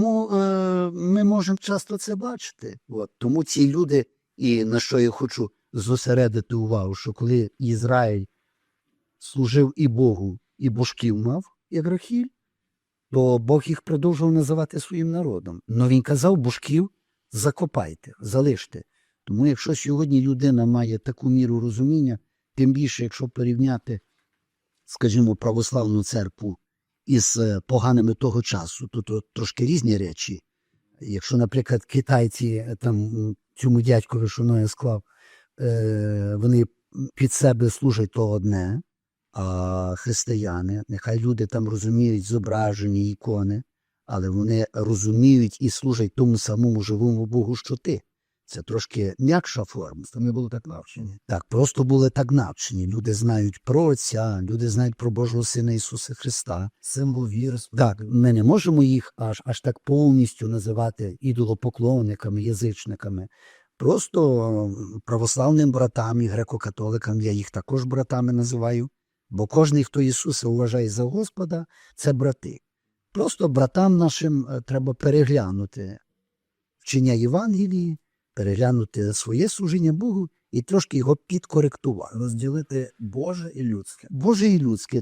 Тому е, ми можемо часто це бачити. От. Тому ці люди, і на що я хочу зосередити увагу, що коли Ізраїль служив і Богу, і божків мав, як Рахіль, то Бог їх продовжував називати своїм народом. Но він казав, божків закопайте, залиште. Тому якщо сьогодні людина має таку міру розуміння, тим більше, якщо порівняти, скажімо, православну церкву із е, поганими того часу, то трошки різні речі. Якщо, наприклад, китайці е, там цьому дядькові, що Ноя склав, е, вони під себе служать то одне, а християни, нехай люди там розуміють зображені ікони, але вони розуміють і служать тому самому живому Богу, що ти. Це трошки м'якша форма. Це ми були так навчені. Так, просто були так навчені. Люди знають про Отця, люди знають про Божого Сина Ісуса Христа. Символ віри. Так, ми не можемо їх аж аж так повністю називати ідолопоклонниками, язичниками. Просто православним братам і греко-католикам я їх також братами називаю, бо кожен, хто Ісуса вважає за Господа, це брати. Просто братам нашим е, треба переглянути вчення Євангелії, переглянути своє служіння Богу і трошки його підкоректувати. Розділити Боже і людське. Боже і людське.